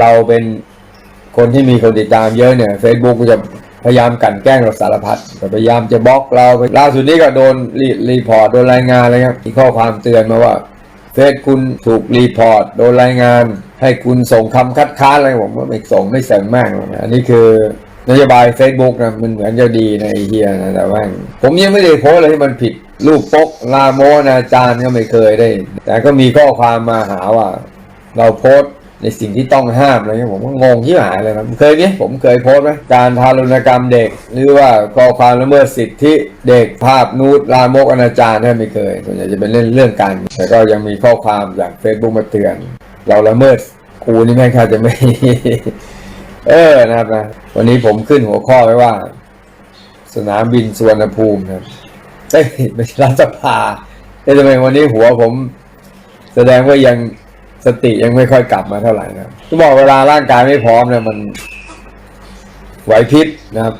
เราเป็นคนที่มีคนติดตามเยอะเนี่ย Facebook ก็จะพยายามกันแกล้งเราสารพัดพยายามจะบล็อกเราล่าสุดนี้ก็โดนรีรพอร์ตโดนรายงานอะไรครับมีข้อความเตือนมาว่าเฟซคุณถูกรีพอร์ตโดนรายงาน ให้คุณส่งคำคัดค้านอะไรผมว่าไม่ส่งไม่เสริมมากอันนี้คือนโยบาย Facebook นะมันเหมือนจะดีในเฮียนะแต่ว่าผมยังไม่ได้โพสอะไรที่มันผิดรูปปกลาโมนาจารย์ก็ไม่เคยได้ แต่ก็มีข้อความมาหาว่า เราโพสต์ ในสิ่งที่ต้องห้ามอะไรเงี้ยผมก็งงที่หายเลยนะเคยนี้ผมเคยโพสต์ไหมการทารุณกรรมเด็ก หรือว่าข้อความละเมิดสิทธิเด็กภาพนูดลามกอนาจารเนี่ไม่เคยส่วนใหญ่จะเป็นเรื่องเรื่องการแต่ก็ยังมีข้อความจาก Facebook มาเตือน เราละเมิดกูนี่แม่ค่าจะไม่ เออนะครับนะวันนี้ผมขึ้นหัวข้อไว้ว่า สนามบินสุวรรณภูมิครับเอ้ยไม่ใช่รัฐสภาเอ้ทำไมวันนี้หัวผม แสดงว่ายัง สติยังไม่ค่อยกลับมาเท่าไหร่นะที่บอกเวลาร่างกายไม่พร้อมเนี่ยมันไหวพริบนะครับ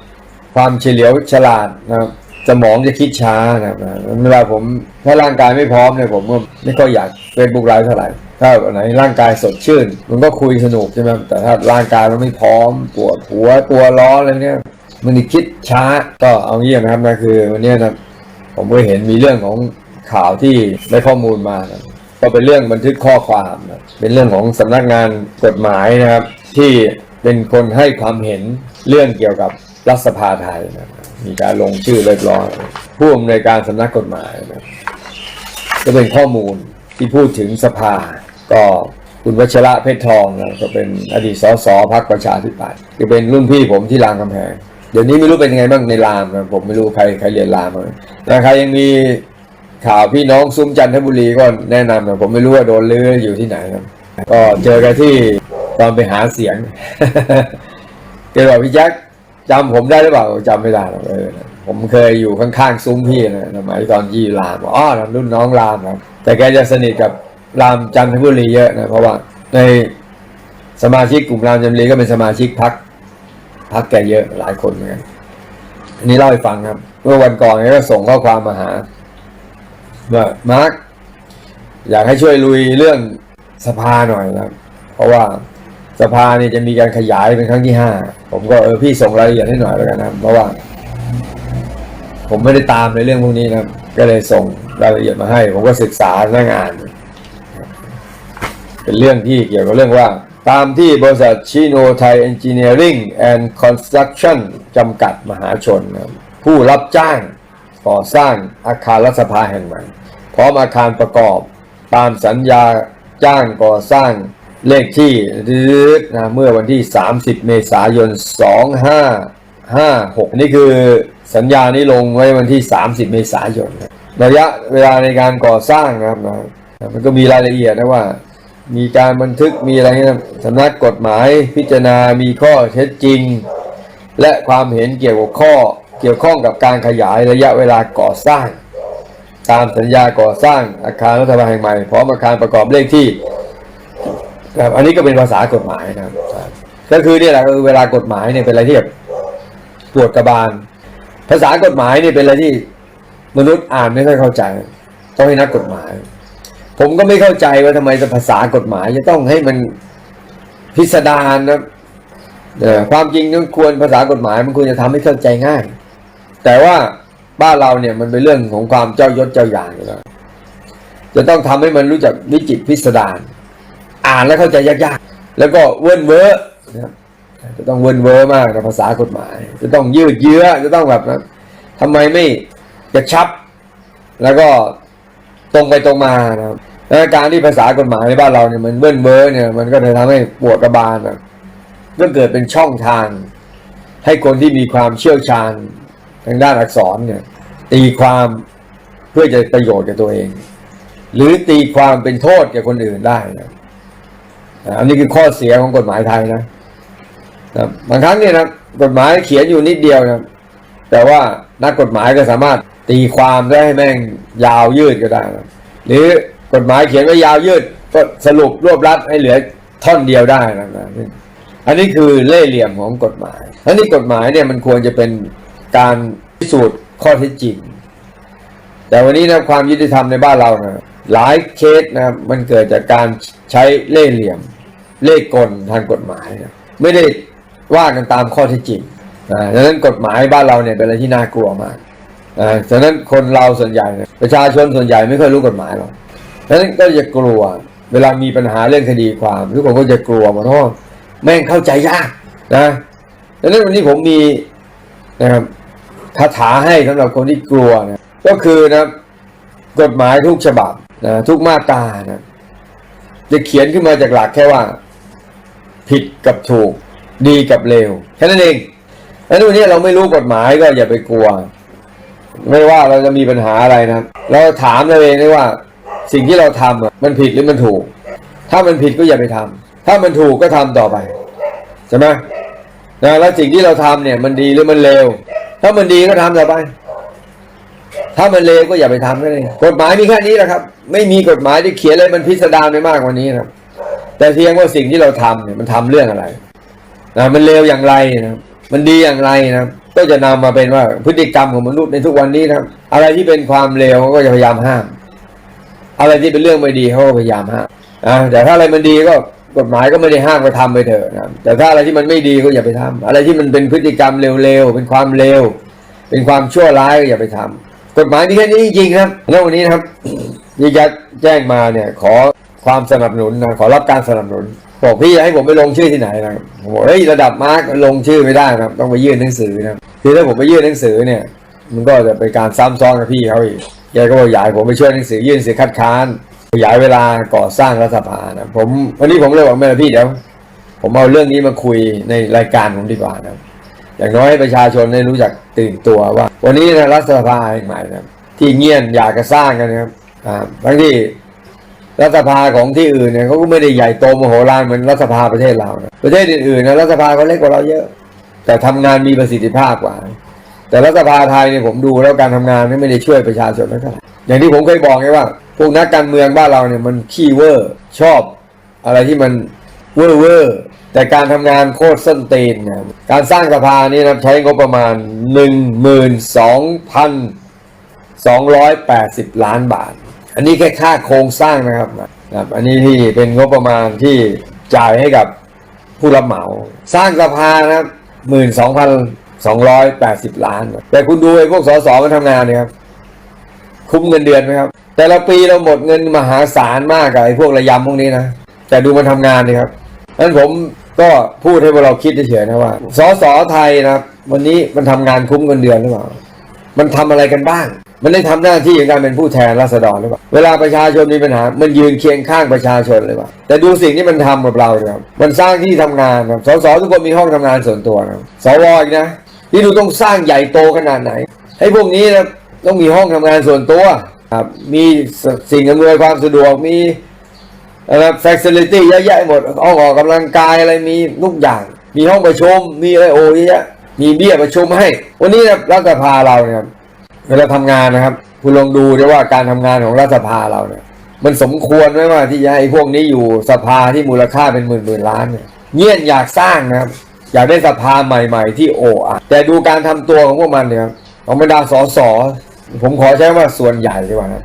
ความเฉลียวฉลาดนะครับสมองจะคิดช้านะครับเวลาผมถ้าร่างกายไม่พร้อมเนี่ยผมก็ไม่ค่อยอยากเฟซบุ๊กไลฟ์เท่าไหร่ถ้าไหนร่างกายสดชื่น มันก็คุยสนุกใช่ไหมแต่ถ้าร่างกายมันไม่พร้อมปวดหัวตัวร้อนอะไรเนี่ย มันจะคิดช้าก็เอางี้นะครับนะคือวันนี้นะผมก็เห็นมีเรื่องของข่าวที่ได้ข้อมูลมานะ ก็เป็นเรื่องบันทึกข้อความ เป็นเรื่องของสำนักงานกฎหมายนะครับ ที่เป็นคนให้ความเห็นเรื่องเกี่ยวกับรัฐสภาไทยนะมีการลงชื่อเรียบร้อยผู้อำนวยการสำนักกฎหมายนะก็เป็นข้อมูลที่พูดถึงสภา ก็คุณวัชระเพชรทองนะก็เป็นอดีตสสพักประชาธิปัตย์จะเป็นรุ่นพี่ผมที่รามคำแหงเดี๋ยวนี้ไม่รู้เป็นยังไงบ้างในรามนะผมไม่รู้ใครใครเรียนรามมั้งแต่ใครยังมี ข่าวพี่น้องซุ้มจันทบุรีก็แนะนำนะผมไม่รู้ว่าโดนเลืออยู่ที่ไหนครับ ก็เจอกันที่ตอนไปหาเสียงเจอบอกพี่แจ็คจำผมได้หรือเปล่าจำไม่ได้หรอกเออผมเคยอยู่ข้างๆซุ้มพี่นะสมัยตอนยี่รามอ๋อรุ่นน้องรามครับแต่แกจะสนิทกับรามจันทบุรีเยอะนะเพราะว่าในสมาชิกกลุ่มรามจันทบุรีก็เป็นสมาชิกพักพักแกเยอะหลายคนเหมือนกันอันนี้เล่าให้ฟังครับ เมื่อวันก่อนนี่ยก็ส่งข้อความมาหา ว่ามาร์คอยากให้ช่วยลุยเรื่องสภาหน่อยนะครับเพราะว่าสภาเนี่ยจะมีการขยายเป็นครั้งที่ห้าผมก็เออพี่ส่งรายละเอียดให้หน่อยแล้วกันนะเพราะว่า ผมไม่ได้ตามในเรื่องพวกนี้นะก็เลยส่งรายละเอียดมาให้ ผมก็ศึกษาหน้างาน เป็นเรื่องที่เกี่ยวกับเรื่องว่า ตามที่บริษัทชิโนไทยเอนจิเนียริ่งแอนด์คอนสตรักชั่นจำกัดมหาชนนะผู้รับจ้างก่อสร้างอาคารรัฐสภาแห่งใหม่ ร้อมอาคารประกอบ ตามสัญญาจ้างก่อสร้างเลขที่นะเมื่อวันที่ 30 เมษายน 2556 นี่คือสัญญานี้ลงไว้วันที่ 30 เมษายน ระยะเวลาในการก่อสร้างนะครับนะมันก็มีรายละเอียดนะว่า มีการบันทึกมีอะไรนะสำนักกฎหมายพิจารณามีข้อเท็จจริง และความเห็นเกี่ยวกับข้อเกี่ยวข้องกับการขยายระยะเวลาก่อสร้าง ตามสัญญาก่อสร้างอาคารรัฐบาลแห่งใหม่พร้อมอาคารประกอบเลขที่ครับอันนี้ก็เป็นภาษากฎหมายนะครับก็คือเนี่ยแหละคือเวลากฎหมายเนี่ยเป็นอะไรที่แบบปวดกระบาล ภาษากฎหมายเนี่ยเป็นอะไรที่มนุษย์อ่านไม่ค่อยเข้าใจ ต้องให้นักกฎหมาย ผมก็ไม่เข้าใจว่าทำไมภาษากฎหมายจะต้องให้มันพิสดารนะความจริงมันควรภาษากฎหมายมันควรจะทำให้เข้าใจง่าย แต่ว่า บ้านเราเนี่ยมันเป็นเรื่องของความเจ้ายศเจ้าอย่างอยู่แล้วจะต้องทำให้มันรู้จักวิจิตพิสดารอ่านแล้วเข้าใจยากๆ แล้วก็เวิ้นเว้อนะจะต้องเวิ้นเว้อมากในภาษากฎหมาย จะต้องยืดเยื้อจะต้องแบบนั้นทำไมไม่กระชับ แล้วก็ตรงไปตรงมานะครับและการที่ภาษากฎหมายในบ้านเราเนี่ยมันเวิ้นเว้อเนี่ยมันก็จะทำให้ปวดกระบาลนะก็เกิดเป็นช่องทาง ให้คนที่มีความเชี่ยวชาญ ทางด้านอักษรเนี่ยตีความเพื่อจะประโยชน์แก่ตัวเอง หรือตีความเป็นโทษแก่คนอื่นได้นะอันนี้คือข้อเสียของกฎหมายไทยนะนะบางครั้งเนี่ยนะกฎหมายเขียนอยู่นิดเดียวนะแต่ว่านักกฎหมายก็สามารถตีความได้ให้แม่งยาวยืดก็ได้นะหรือกฎหมายเขียนไว้ยาวยืดก็สรุปรวบรัดให้เหลือท่อนเดียวได้นะนะอันนี้คือเล่ห์เหลี่ยมของกฎหมายอันนี้กฎหมายเนี่ยมันควรจะเป็น การพิสูจน์ข้อเท็จจริง แต่วันนี้นะความยุติธรรมในบ้านเรานะหลายเคสนะมันเกิดจากการใช้เล่ห์เหลี่ยม เลขกลทางกฎหมายนะไม่ได้ว่ากันตามข้อเท็จจริงอ่าดังนั้นกฎหมายบ้านเราเนี่ยเป็นอะไรที่น่ากลัวมากอ่าฉะนั้นคนเราส่วนใหญ่ประชาชนส่วนใหญ่ไม่ค่อยรู้กฎหมายหรอกดังนั้นก็จะกลัวเวลามีปัญหาเรื่องคดีความทุกคนก็จะกลัวมดเพราะว่าแม่งเข้าใจยากนะดังนั้นวันนี้ผมมีนะครับ คาถาให้สำหรับคนที่กลัวนะก็คือนะกฎหมายทุกฉบับนะทุกมาตรานะจะเขียนขึ้นมาจากหลักแค่ว่า ผิดกับถูก ดีกับเลวแค่นั้นเองแล้ววันนี้เราไม่รู้กฎหมายก็อย่าไปกลัว ไม่ว่าเราจะมีปัญหาอะไรนะเราถามเราเองได้ว่า สิ่งที่เราทำมันผิดหรือมันถูก ถ้ามันผิดก็อย่าไปทำถ้ามันถูกก็ทำต่อไปใช่ไหมนะแล้วสิ่งที่เราทำเนี่ยมันดีหรือมันเลว ถ้ามันดีก็ทำต่อไป ถ้ามันเลวก็อย่าไปทำนั่นเองกฎหมายมีแค่นี้แหละครับ ไม่มีกฎหมายที่เขียนอะไรมันพิสดารไปมากกว่านี้ครับ แต่เพียงว่าสิ่งที่เราทำเนี่ยมันทำเรื่องอะไรนะมันเลวอย่างไรนะมันดีอย่างไรนะก็จะนำมาเป็นว่าพฤติกรรมของมนุษย์ในทุกวันนี้นะครับอะไรที่เป็นความเลวเขาก็จะพยายามห้าม อะไรที่เป็นเรื่องไม่ดีเขาก็พยายามห้ามนะแต่ถ้าอะไรมันดีก็ กฎหมายก็ไม่ได้ห้ามก็ทำไปเถอะนะแต่ถ้าอะไรที่มันไม่ดีก็อย่าไปทำอะไรที่มันเป็นพฤติกรรมเร็วๆเป็นความเลวเป็นความชั่วร้ายก็อย่าไปทำกฎหมายมีแค่นี้จริงๆครับแล้ววันนี้นะครับที่จะแจ้งมาเนี่ยขอความสนับสนุนนะขอรับการสนับสนุนบอกพี่ให้ผมไปลงชื่อที่ไหนนะผมบอกเฮ้ยระดับมาร์กลงชื่อไม่ได้นะครับต้องไปยื่นหนังสือนะคือถ้าผมไปยื่นหนังสือเนี่ย มันก็จะเป็นการซ้ำซ้อนกับพี่เขาอีกแกก็บอกอยากให้ผมไปช่วยหนังสือยื่นหนังสือคัดค้าน ขยายเวลาก่อสร้างรัฐสภานะผมวันนี้ผมเลยบอกไม่ละพี่เดี๋ยวผมเอาเรื่องนี้มาคุยในรายการผมดีกว่านะอย่างน้อยประชาชนได้รู้จักตื่นตัวว่า วันนี้นะรัฐสภาใหม่นะที่เงียนอยากจะสร้างกันนะครับอ่าทั้งที่รัฐสภาของที่อื่นเนี่ยเขาก็ไม่ได้ใหญ่โตมโหฬารเหมือนรัฐสภาประเทศเรานะประเทศอื่นๆนะรัฐสภาเขาเล็กกว่าเราเยอะ แต่ทำงานมีประสิทธิภาพกว่า แต่รัฐสภาไทยเนี่ยผมดูแล้วการทำงานไม่ได้ช่วยประชาชนเท่าไหร่อย่างที่ผมเคยบอกไงว่า พวกนักการเมืองบ้านเราเนี่ยมันขี้เวอร์ ชอบ อะไรที่มันเวอร์เวอร์แต่การทำงานโคตรส้นตีนนะการสร้างสภานี่นะใช้งบประมาณหนึ่งหมื่นสองพันสองร้อยแปดสิบล้านบาท อันนี้แค่ค่าโครงสร้างนะครับนะครับ อันนี้ที่เป็นงบประมาณที่จ่ายให้กับผู้รับเหมา สร้างสภานะครับหมื่นสองพันสองร้อยแปดสิบล้าน แต่คุณดูไอ้พวกสสมันทำงานเนี่ยครับ คุ้มเงินเดือนไหมครับ แต่ละปีเราหมดเงินมหาศาลมากกับไอ้พวกระยำพวกนี้นะ แต่ดูมันทำงานนี่ครับนั้นผมก็พูดให้พวกเราคิดเฉยๆนะว่า สสไทยนะครับวันนี้มันทำงานคุ้มเงินเดือนหรือเปล่า มันทำอะไรกันบ้าง มันได้ทำหน้าที่ในการเป็นผู้แทนราษฎรหรือเปล่า เวลาประชาชนมีปัญหา มันยืนเคียงข้างประชาชนเลยว่า แต่ดูสิ่งที่มันทำกับเราเนี่ยครับ มันสร้างที่ทำงานครับ สสทุกคนมีห้องทำงานส่วนตัวครับสวอีกนะ ที่ดูต้องสร้างใหญ่โตขนาดไหน ให้พวกนี้นะต้องมีห้องทำงานส่วนตัว ครับมีสิ่งอำนวยความสะดวกมีนะครับ facility เยอะแยะหมดห้องออกกำลังกายอะไรมีทุกอย่าง มีห้องประชุมมีอะไรโอ้เยอะมีเบี้ยประชุมให้ วันนี้นะรัฐสภาเราเนี่ยเวลาทำงานนะครับ คุณลองดูด้วยว่าการทำงานของรัฐสภาเราเนี่ยมันสมควรไหมว่าที่จะให้พวกนี้อยู่สภาที่มูลค่าเป็นหมื่นหมื่นล้านเนี่ยเงียนอยากสร้างนะครับ อยากได้สภาใหม่ ๆ ที่โอ้อะแต่ดูการทำตัวของพวกมันเนี่ยของบรรดาสส ผมขอใช้ว่าส่วนใหญ่ดีกว่านะ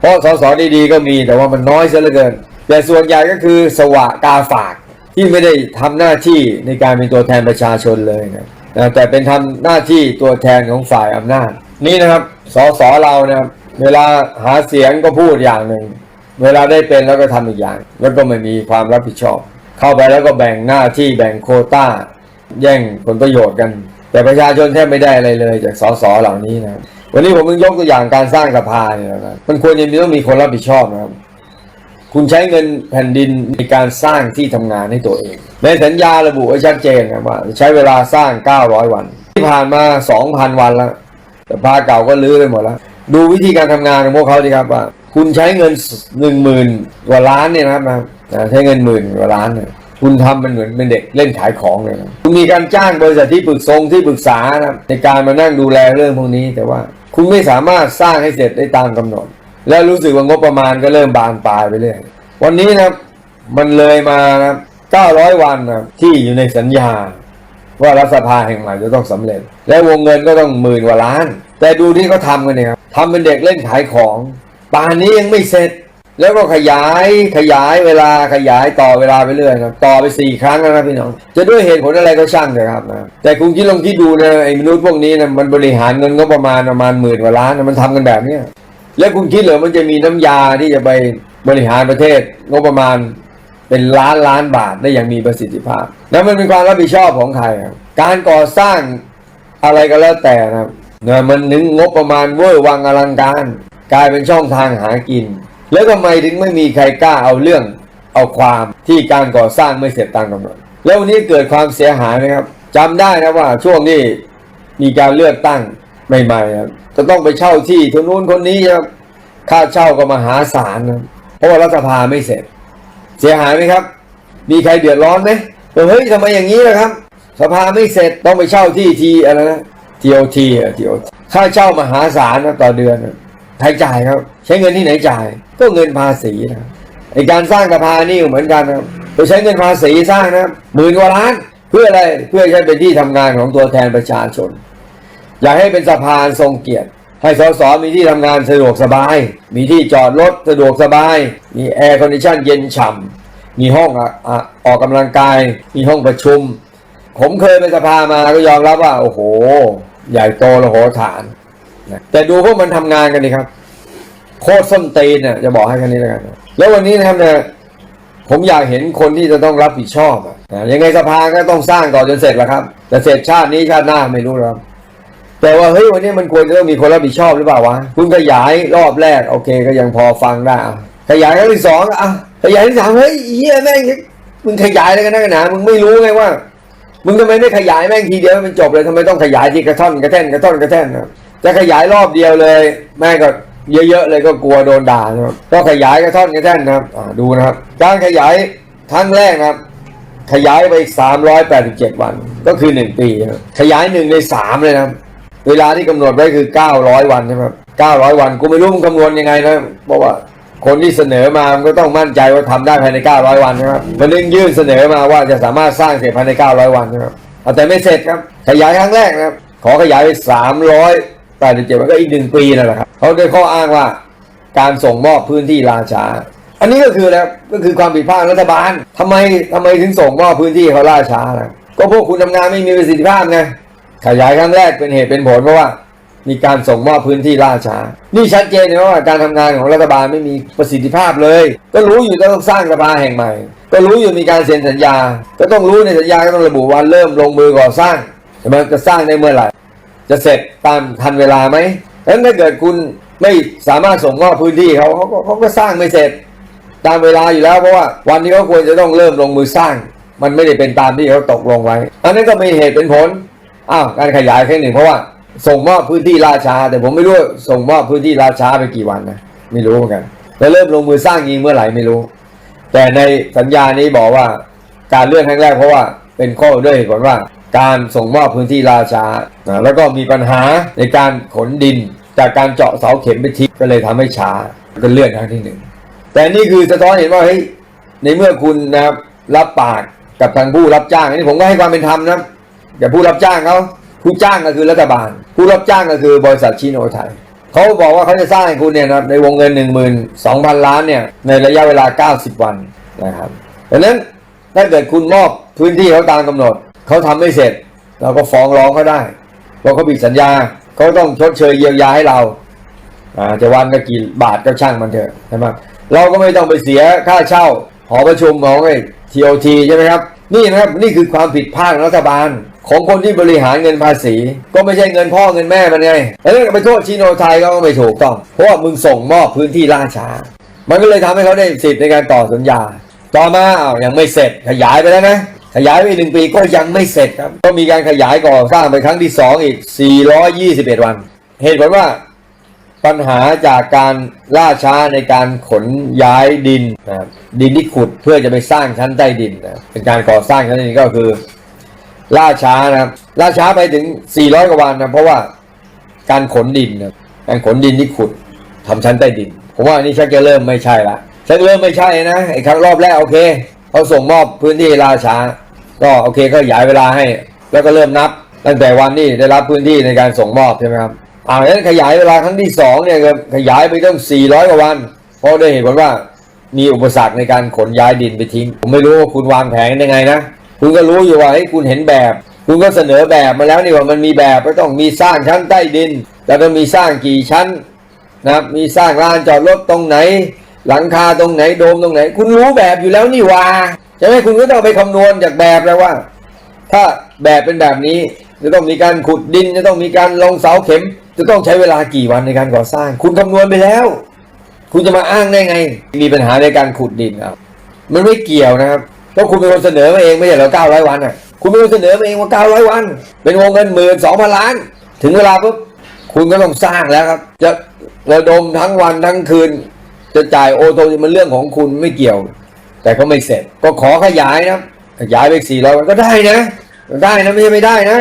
เพราะสสดีๆก็มีแต่ว่ามันน้อยเสียเหลือเกิน แต่ส่วนใหญ่ก็คือสวะกาฝากที่ไม่ได้ทำหน้าที่ในการเป็นตัวแทนประชาชนเลยนะแต่เป็นทำหน้าที่ตัวแทนของฝ่ายอำนาจ นี่นะครับสสเรานะครับเวลาหาเสียงก็พูดอย่างหนึ่งเวลาได้เป็นแล้วก็ทำอีกอย่าง แล้วก็ไม่มีความรับผิดชอบ เข้าไปแล้วก็แบ่งหน้าที่แบ่งโควต้า แย่งผลประโยชน์กัน แต่ประชาชนแทบไม่ได้อะไรเลยจากสสเหล่านี้นะครับ วันนี้ผมมึงยกตัวอย่างการสร้างสภาเนี่ยนะมันควรจะมีต้องมีคนรับผิดชอบนะครับ คุณใช้เงินแผ่นดินในการสร้างที่ทำงานให้ตัวเอง ในสัญญาระบุไว้ชัดเจนนะว่าใช้เวลาสร้าง 900 วัน ที่ผ่านมา 2,000 วันแล้วแต่พาเก่าก็ลื้อไปหมดแล้ว ดูวิธีการทำงานของพวกเขาดีครับว่า คุณใช้เงินหนึ่งหมื่นกว่าล้านเนี่ยนะครับใช้เงินหมื่นกว่าล้านเนี่ยคุณทำมันเหมือนเป็นเด็กเล่นขายของเลยนะคุณมีการจ้างบริษัทที่ปรึกษงที่ปรึกษานะในการมานั่งดูแลเรื่องพวกนี้แต่ว่า คุณไม่สามารถสร้างให้เสร็จได้ตามกำหนด แล้วรู้สึกว่างบประมาณก็เริ่มบานปลายไปเรื่อยวันนี้นะครับมันเลยมานะครับ900 วันนะที่อยู่ในสัญญา ว่ารัฐสภาแห่งใหม่จะต้องสำเร็จ และวงเงินก็ต้องหมื่นกว่าล้าน แต่ดูที่เขาทำกันเนี่ยครับทำเป็นเด็กเล่นขายของป่านนี้ยังไม่เสร็จ แล้วก็ขยายขยายเวลาขยายต่อเวลาไปเรื่อยครับต่อไปสี่ครั้งแล้วนะพี่น้อง จะด้วยเหตุผลอะไรก็ช่างเถอะครับนะแต่คุณคิดลองคิดดูนะไอ้มนุษย์พวกนี้นะมันบริหารเงินก็ประมาณประมาณหมื่นกว่าล้านนะมันทำกันแบบเนี้ยแล้วคุณคิดเหรอมันจะมีน้ำยาที่จะไปบริหารประเทศงบประมาณเป็นล้านล้านบาทได้อย่างมีประสิทธิภาพ แล้วมันเป็นความรับผิดชอบของใครครับการก่อสร้างอะไรก็แล้วแต่นะครับนะมันนึงงบประมาณเวอร์วังอลังการ กลายเป็นช่องทางหากิน แล้วทำไมถึงไม่มีใครกล้าเอาเรื่องเอาความที่การก่อสร้างไม่เสร็จตามกำหนดแล้ววันนี้เกิดความเสียหายไหมครับจำได้นะว่าช่วงนี้มีการเลือกตั้งใหม่ๆครับจะต้องไปเช่าที่คนนู้นคนนี้ครับค่าเช่าก็มหาศาลนะเพราะว่ารัฐสภาไม่เสร็จ เสียหายไหมครับ มีใครเดือดร้อนไหมเฮ้ยทำไมอย่างนี้ล่ะครับ สภาไม่เสร็จต้องไปเช่าที่ทีอะไรนะ TOT อะ TOT ค่าเช่ามหาศาลนะต่อเดือนนะ ใครจ่ายครับ ใช้เงินที่ไหนจ่าย ก็เงินภาษีนะไอการสร้างสภานนี่เหมือนกันนะครับไปใช้เงินภาษีสร้างนะหมื่นกว่าล้านเพื่ออะไรเพื่อใช้เป็นที่ทำงานของตัวแทนประชาชน อยากให้เป็นสะพานทรงเกียรติ ให้สสมีที่ทำงานสะดวกสบาย มีที่จอดรถสะดวกสบาย มีแอร์คอนดิชันเย็นฉ่ำมีห้องออออกกำลังกาย มีห้องประชุม ผมเคยไปสภามาก็ยอมรับว่า โอ้โห ใหญ่โตระโหฐาน นะแต่ดูพวกมันทำงานกันดีครับ โคตรส้นตีนเนี่ยจะบอกให้แค่นี้แล้วกันแล้ววันนี้นะครับเนี่ยผมอยากเห็นคนที่จะต้องรับผิดชอบอะนะยังไงสภาก็ต้องสร้างต่อจนเสร็จแหละครับ แต่เสร็จชาตินี้ชาติหน้าไม่รู้หรอกแต่ว่าเฮ้ยวันนี้มันควรจะต้องมีคนรับผิดชอบหรือเปล่าวะคุณขยายรอบแรกโอเค ก็ยังพอฟังได้ขยายครั้งที่สองอะขยายที่สามเฮ้ยเฮียแม่งมึงขยายอะไรกันนักหนามึงไม่รู้ไงว่า มึงทำไมไม่ขยายแม่งทีเดียวมันจบเลยทำไมต้องขยายทีกระท่อนกระแท่นกระท่อนกระแท่นนะ จะขยายรอบเดียวเลย แม่ก็เยอะๆเลยก็กลัวโดนด่านะครับก็ขยายกระท่อนกระแท่นนะครับดูนะครับ การขยายครั้งแรกนะครับ ขยายไปอีก 387 วัน ก็คือ 1 ปีนะครับขยายหนึ่งในสามเลยนะเวลาที่กำหนดไว้คือ 900 วันใช่ไหมครับ900 วันกูไม่รู้มึงคำนวณยังไงนะเพราะว่าคนที่เสนอมามันก็ต้องมั่นใจว่าทำได้ภายใน 900 วันนะครับมันนึงยื่นเสนอมาว่าจะสามารถสร้างเสร็จภายใน 900 วันนะครับแต่ไม่เสร็จครับ ขยายครั้งแรกนะครับ ขอขยายไป 387วันก็อีกหนึ่งปีนั่นแหละครับเขาได้ข้ออ้างว่าการส่งมอบพื้นที่ราชาอันนี้ก็คือแล้วก็คือความผิดพลาดรัฐบาลทำไมทำไมถึงส่งมอบพื้นที่เขาล่าช้าล่ะก็พวกคุณทำงานไม่มีประสิทธิภาพไงขยายครั้งแรกเป็นเหตุเป็นผลเพราะว่า มีการส่งมอบพื้นที่ล่าช้า นี่ชัดเจนนะว่าการทำงานของรัฐบาลไม่มีประสิทธิภาพเลย ก็รู้อยู่ต้องสร้างสภาแห่งใหม่ ก็รู้อยู่มีการเซ็นสัญญา ก็ต้องรู้ในสัญญาก็ต้องระบุวันเริ่มลงมือก่อสร้างใช่ไหมจะสร้างได้เมื่อไหร่ จะเสร็จตามทันเวลาไหมงั้นถ้าเกิดคุณไม่สามารถส่งมอบพื้นที่เขาเขาก็เขาก็สร้างไม่เสร็จ ตามเวลาอยู่แล้วเพราะว่าวันที่เขาควรจะต้องเริ่มลงมือสร้าง มันไม่ได้เป็นตามที่เขาตกลงไว้ อันนั้นก็มีเหตุเป็นผลอ้าวการขยายแค่หนึ่งเพราะว่าส่งมอบพื้นที่ล่าช้าแต่ผมไม่รู้ส่งมอบพื้นที่ล่าช้าไปกี่วันนะไม่รู้เหมือนกัน แล้วเริ่มลงมือสร้างยิงเมื่อไหร่ไม่รู้ แต่ในสัญญานี้บอกว่าการเลื่อนครั้งแรกเพราะว่าเป็นข้อด้วยเหตุผลว่า การส่งมอบพื้นที่ล่าช้านะแล้วก็มีปัญหาในการขนดินจากการเจาะเสาเข็มไปทิ้งก็เลยทำให้ช้าก็เลื่อนครั้งที่หนึ่งแต่นี่คือสะท้อนเห็นว่าเฮ้ยในเมื่อคุณนะครับรับปากกับทางผู้รับจ้างอันนี้ผมก็ให้ความเป็นธรรมนะอย่าผู้รับจ้างเขาผู้จ้างก็คือรัฐบาล ผู้รับจ้างก็คือบริษัทชิโนไทยเขาบอกว่าเขาจะสร้างให้คุณเนี่ยนะในวงเงิน 1 2 0 0 0 ล้านเนี่ยในระยะเวลา 90 วันนะครับดังนั้นถ้าเกิดคุณมอบพื้นที่เขาตามกำหนด เขาทำไม่เสร็จ เราก็ฟ้องร้องเขาได้เพราะเขาผิดสัญญาเขาต้องชดเชยเยียวยาให้เราอาจะวันก็กี่บาทก็ช่างมันเถอะใช่ไหมเราก็ไม่ต้องไปเสียค่าเช่า หอประชุมของไอ้ทีโอทีใช่ไหมครับ นี่นะครับนี่คือความผิดพลาดของรัฐบาล ของคนที่บริหารเงินภาษี ก็ไม่ใช่เงินพ่อเงินแม่มันไงแล้วไปโทษชิโนไทยก็ไม่ถูกต้อง เพราะว่ามึงส่งมอบพื้นที่ล่าช้า มันก็เลยทำให้เขาได้สิทธิ์ในการต่อสัญญา ต่อมาอ้าวยังไม่เสร็จขยายไปแล้วนะ ขยายไปหนึ่งปีก็ยังไม่เสร็จครับ ก็มีการขยายก่อสร้างไปครั้งที่สองอีก 421 วัน เหตุผลว่าปัญหาจากการล่าช้าในการขนย้ายดินนะดินที่ขุดเพื่อจะไปสร้างชั้นใต้ดินนะเป็นการก่อสร้างชั้นใต้ดินก็คือ ล่าช้านะครับล่าช้าไปถึง 400 กว่าวันนะเพราะว่าการขนดินนะการขนดินที่ขุดทำชั้นใต้ดิน ผมว่าอันนี้ชักจะเริ่มไม่ใช่ละชักเริ่มไม่ใช่นะไอ้ครั้งรอบแรกโอเค เขาส่งมอบพื้นที่ล่าช้าก็โอเคก็ขยายเวลาให้ แล้วก็เริ่มนับ ตั้งแต่วันที่ได้รับพื้นที่ในการส่งมอบใช่ไหมครับอ่างั้นขยายเวลาครั้งที่สองเนี่ยก็ขยายไปตั้ง400กว่าวัน เพราะได้เห็นผลว่ามีอุปสรรคในการขนย้ายดินไปทิ้ง ผมไม่รู้ว่าคุณวางแผนยังไงนะคุณก็รู้อยู่ว่าให้คุณเห็นแบบ คุณก็เสนอแบบมาแล้วนี่ว่ามันมีแบบก็ต้องมีสร้างชั้นใต้ดิน แล้วก็มีสร้างกี่ชั้นนะครับมีสร้างลานจอดรถตรงไหน หลังคาตรงไหนโดมตรงไหน คุณรู้แบบอยู่แล้วนี่ว่าใช่ไหมคุณก็ต้องไปคำนวณจากแบบแล้วว่า ถ้าแบบเป็นแบบนี้จะต้องมีการขุดดิน จะต้องมีการลงเสาเข็ม จะต้องใช้เวลากี่วันในการก่อสร้าง คุณคำนวณไปแล้ว คุณจะมาอ้างได้ไง มีปัญหาในการขุดดินครับมันไม่เกี่ยวนะครับเพราะคุณเป็นคนเสนอมาเองไม่ใช่เหรอ900วันอะคุณเป็นคนเสนอมาเองว่า900วัน เป็นวงเงินหมื่นสองพันล้าน ถึงเวลาปุ๊บคุณก็ต้องสร้างแล้วครับ จะระดมทั้งวันทั้งคืน จะจ่ายโอโทมันเรื่องของคุณไม่เกี่ยว แต่ก็ไม่เสร็จ ก็ขอขยายนะขยายไปสี่ร้อยวันก็ได้นะได้นะไม่ใช่ไม่ได้นะ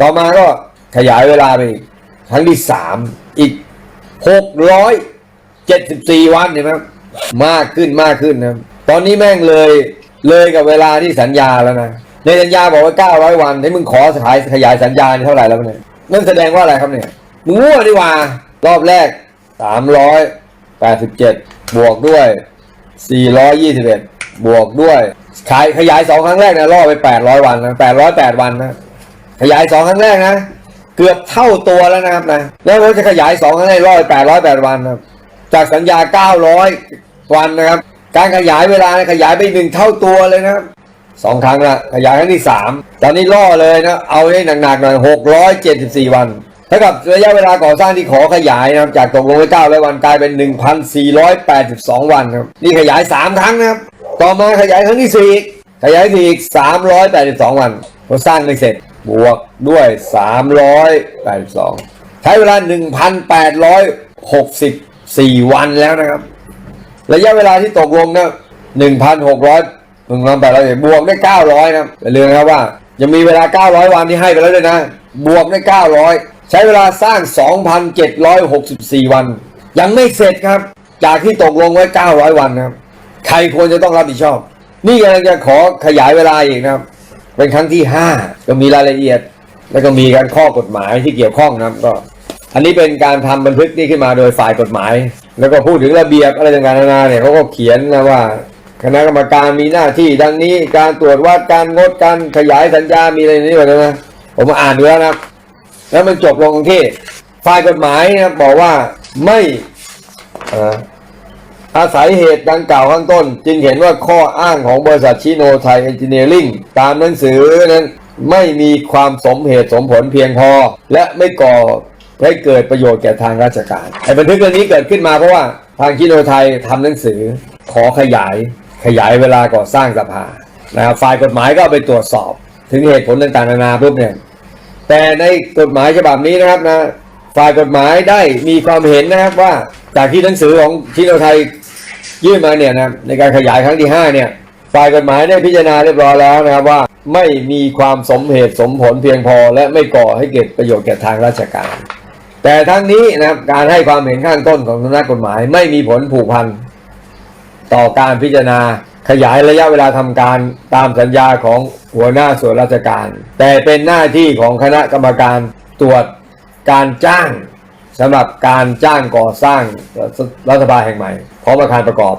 ต่อมาก็ขยายเวลาไปอีกครั้งที่สามอีกหกร้อยเจ็ดสิบสี่วันเห็นไหมมากขึ้นมากขึ้นนะครับตอนนี้แม่งเลยเลยกับเวลาที่สัญญาแล้วนะในสัญญาบอกว่าเก้าร้อยวันให้มึงขอขายขยายสัญญานี่เท่าไหร่แล้วเนี่ยนั่นแสดงว่าอะไรครับเนี่ยมึงมั่วดีกว่า รอบแรกสามร้อย แปดสิบเจ็ดบวกด้วย 421 บวกด้วย ขายขยายสองครั้งแรกนะล่อไป 800 วันนะ808 วันนะ ขยายสองครั้งแรกนะ เกือบเท่าตัวแล้วนะครับนะ แล้วเราจะขยายสองครั้งแรกล่อไป808 วันนะจากสัญญา 900 วันนะครับ การขยายเวลานะขยายไปหนึ่งเท่าตัวเลยนะครับสองครั้งละขยายครั้งที่สามตอนนี้ล่อเลยนะ เอาให้หนักๆหน่อย674วัน ท่ากับระยะเวลาก่อสร้างที่ขอขยายนะครับจากตกลงไป900วันกลายเป็น 1,482 วันครับนี่ขยาย 3 ครั้งนะครับ ต่อมาขยายครั้งที่สี่อีกขยายอีก 382 วันเราสร้างไม่เสร็จบวกด้วย 382 ใช้เวลา 1,864 วันแล้วนะครับ ระยะเวลาที่ตกลงนะ1,600มึงลองไปแล้วบวกได้900นะครับอย่าลืมนะครับว่ายังมีเวลา900วันที่ให้ไปแล้วด้วยนะ บวกได้900ใช้เวลาสร้าง 2,764 วัน ยังไม่เสร็จครับ จากที่ตกลงไว้ 900 วันครับ ใครควรจะต้องรับผิดชอบ นี่กำลังจะขอขยายเวลาอีกนะครับ เป็นครั้งที่ 5 ก็มีรายละเอียด แล้วก็มีการข้อกฎหมายที่เกี่ยวข้องนะครับก็ อันนี้เป็นการทำบันทึกนี่ขึ้นมาโดยฝ่ายกฎหมาย แล้วก็พูดถึงระเบียบอะไรต่างๆนานาเนี่ยเขาก็เขียนนะว่าคณะกรรมการมีหน้าที่ดังนี้การตรวจวัดการงดการขยายสัญญามีอะไรนี่แบบนั้นนะผมมาอ่านดูแล้วนะครับ แล้วมันจบลงตรงที่ฝ่ายกฎหมายนะครับบอกว่าไม่อาศัยเหตุดังกล่าวข้างต้น จึงเห็นว่าข้ออ้างของบริษัทชิโนไทยเอนจิเนียริ่งตามหนังสือนั้นไม่มีความสมเหตุสมผลเพียงพอ และไม่ก่อให้เกิดประโยชน์แก่ทางราชการไอ้บันทึกเรื่องนี้เกิดขึ้นมาเพราะว่าทางชิโนไทยทำหนังสือขอขยายขยายเวลาก่อสร้างสภานะครับฝ่ายกฎหมายก็ไปตรวจสอบ ถึงเหตุผลต่างๆนานาปุ๊บเนี่ย แต่ในกฎหมายฉบับนี้นะครับนะฝ่ายกฎหมายได้มีความเห็นนะครับว่าจากที่หนังสือของชิโนไทยยื่นมาเนี่ยนะในการขยายครั้งที่ 5 เนี่ยฝ่ายกฎหมายได้พิจารณาเรียบร้อยแล้วนะครับว่าไม่มีความสมเหตุสมผลเพียงพอ และไม่ก่อให้เกิดประโยชน์แก่ทางราชการ แต่ทั้งนี้นะครับการให้ความเห็นข้างต้นของสำนักกฎหมาย ไม่มีผลผูกพันต่อการพิจารณาขยายระยะเวลาทำการตามสัญญาของ หัวหน้าส่วนราชการ แต่เป็นหน้าที่ของคณะกรรมการตรวจการจ้างสำหรับการจ้างก่อสร้างรัฐบาลแห่งใหม่พร้อมอาคารประกอบ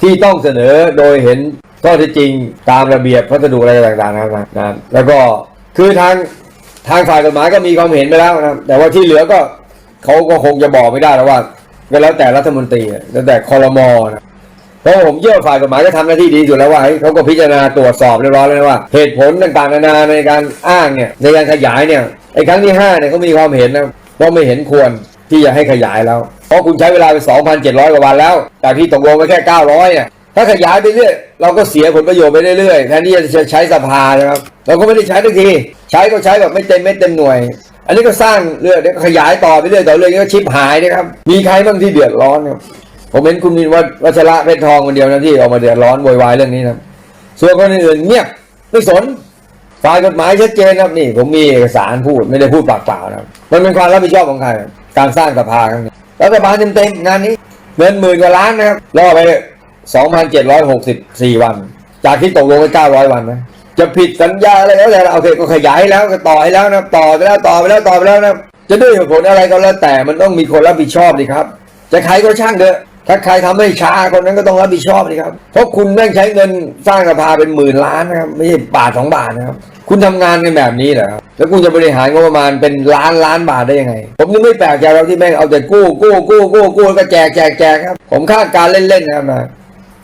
ที่ต้องเสนอโดยเห็นข้อเท็จจริงตามระเบียบพัสดุอะไรต่างๆนะครับนะแล้วก็คือทางทางฝ่ายกฎหมายก็มีความเห็นไปแล้วนะแต่ว่าที่เหลือก็เขาก็คงจะบอกไม่ได้แล้วว่าก็แล้วแต่รัฐมนตรีแล้วแต่คอรมอนะ ราะผมเชื่อฝ่ายกฎหมายก็ทำหน้าที่ดีสุดแล้วว่าเขาก็พิจารณาตรวจสอบเรียบร้อยแล้วว่า เหตุผลต่างๆนานาในการอ้างเนี่ยในการขยายเนี่ยไอ้ครั้งที่ห้าเนี่ยเขามีความเห็นนะว่าไม่เห็นควรที่จะให้ขยายแล้ว เพราะคุณใช้เวลาไป 2,700 กว่าวันแล้ว จากที่ตกลงไปแค่ 900เนี่ยถ้าขยายไปเรื่อยเราก็เสียผลประโยชน์ไปเรื่อยๆแทนที่จะใช้สภานะครับเราก็ไม่ได้ใช้ทันที ใช้ก็ใช้แบบไม่เต็มเม็ดเต็มหน่วย อันนี้ก็สร้างเรื่อยขยายต่อไปเรื่อยต่อเรื่อยก็ชิปหายนะครับมีใครบ้างที่เดือดร้อนครับ ผมเห็นคุณนินวัชวัชระเพชรทองคนเดียวนะที่ออกมาเดือดร้อนโวยวายเรื่องนี้นะส่วนคนอื่นเงียบไม่สนฝ่ายกฎหมายชัดเจนครับนี่ ผมมีเอกสารพูดไม่ได้พูดปากเปล่านะครับมันเป็นความรับผิดชอบของใครการสร้างสภาครั้งนี้รัฐบาลเต็มๆงานนี้เงินหมื่นกว่าล้านนะครับล่อไป 2,764 วัน จากที่ตกลงไป900 วันนะจะผิดสัญญาอะไรแล้วแต่โอเคก็ขยายให้แล้วก็ต่อให้แล้วนะต่อไปแล้วต่อไปแล้วต่อไปแล้วนะจะด้วยเหตุผลอะไรก็แล้วแต่มันต้องมีคนรับผิดชอบดิครับ จะใครก็ช่างเถอะ ถ้าใครทำให้ช้าคนนั้นก็ต้องรับผิดชอบนี่ครับ เพราะคุณแม่งใช้เงินสร้างสภาเป็นหมื่นล้านนะครับ ไม่ใช่บาทสองบาทนะครับ คุณทำงานกันแบบนี้เหรอแล้วคุณจะบริหารงบประมาณเป็นล้านล้านบาทได้ยังไง ผมนึกไม่แปลกใจเราที่แม่งเอาแต่กู้กู้กู้กู้กู้ก็แจกแจกแจกครับ ผมคาดการเล่นๆนะครับนะ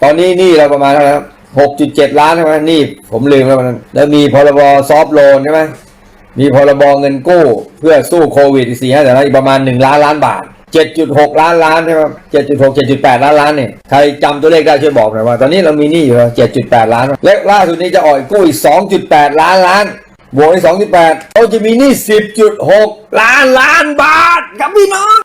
ตอนนี้นี่เราประมาณเท่าไหร่ครับหกจุดเจ็ดล้านใช่ไหมนี่ผมลืมแล้ววันนั้นแล้วมีพรบซอฟโลนใช่ไหมมีพรบเงินกู้เพื่อสู้โควิดสี่ห้าแต่ละอีกประมาณหนึ่งล้านล้านบาท เจ็ดจุดหกล้านล้านใช่ไหมเจ็ดจุดหกเจ็ดจุดแปดล้านล้านเนี่ยใครจำตัวเลขได้ช่วยบอกหน่อยว่า ตอนนี้เรามีหนี้อยู่เจ็ดจุดแปดล้านและล่าสุดนี้จะอ่อยกู้อีกสองจุดแปดล้านล้านบวกอีกสองจุดแปดเราจะมีหนี้สิบจุดหกล้านล้านบาทครับพี่น้อง